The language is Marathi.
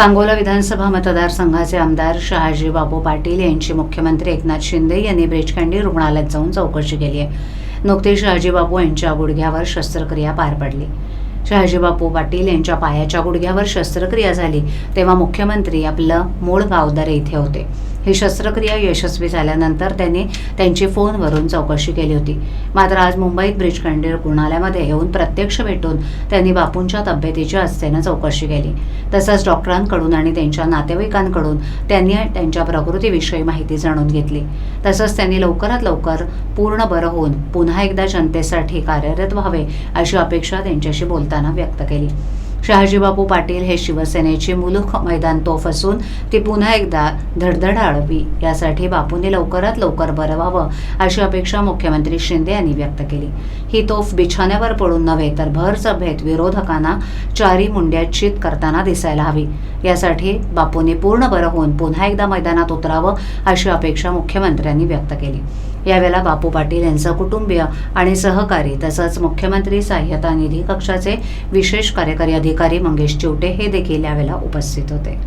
सांगोला विधानसभा मतदारसंघाचे आमदार शहाजी बापू पाटील यांची मुख्यमंत्री एकनाथ शिंदे यांनी ब्रिचखंडी रुग्णालयात जाऊन चौकशी केली आहे. नुकतीच शहाजी बापू यांच्या गुडघ्यावर शस्त्रक्रिया पार पडली. शहाजीबापू पाटील यांच्या पायाच्या गुडघ्यावर शस्त्रक्रिया झाली तेव्हा मुख्यमंत्री आपलं मूळ गावदर इथे होते. ही शस्त्रक्रिया यशस्वी झाल्यानंतर त्यांनी त्यांची फोनवरून चौकशी केली होती. मात्र आज मुंबईत ब्रिचखंडी रुग्णालयामध्ये येऊन प्रत्यक्ष भेटून त्यांनी बापूंच्या तब्येतीची असतेनं चौकशी केली. तसंच डॉक्टरांकडून आणि त्यांच्या नातेवाईकांकडून त्यांनी त्यांच्या प्रकृतीविषयी माहिती जाणून घेतली. तसंच त्यांनी लवकरात लवकर पूर्ण बरं होऊन पुन्हा एकदा जनतेसाठी कार्यरत व्हावे अशी अपेक्षा त्यांच्याशी बोलताना व्यक्त केली. शहाजीबापू पाटील हे शिवसेनेची मुलुख मैदान तोफ असून ती पुन्हा एकदा धडधडाळवी यासाठी बापूंनी लवकरात लवकर बरं व्हावं अशी अपेक्षा मुख्यमंत्री शिंदे यांनी व्यक्त केली. ही तोफ बिछाण्यावर पडून नव्हे तर भर सभेत विरोधकांना चारी मुंड्यात चित करताना दिसायला हवी. यासाठी बापूंनी पूर्ण बरं होऊन पुन्हा एकदा मैदानात उतरावं अशी अपेक्षा मुख्यमंत्र्यांनी व्यक्त केली. यावेळेला बापू पाटील यांचं कुटुंबीय आणि सहकारी तसंच मुख्यमंत्री सहाय्यता निधी कक्षाचे विशेष कार्यकारी अधिकारी मंगेश चिवटे हे देखील यावेळेला उपस्थित होते.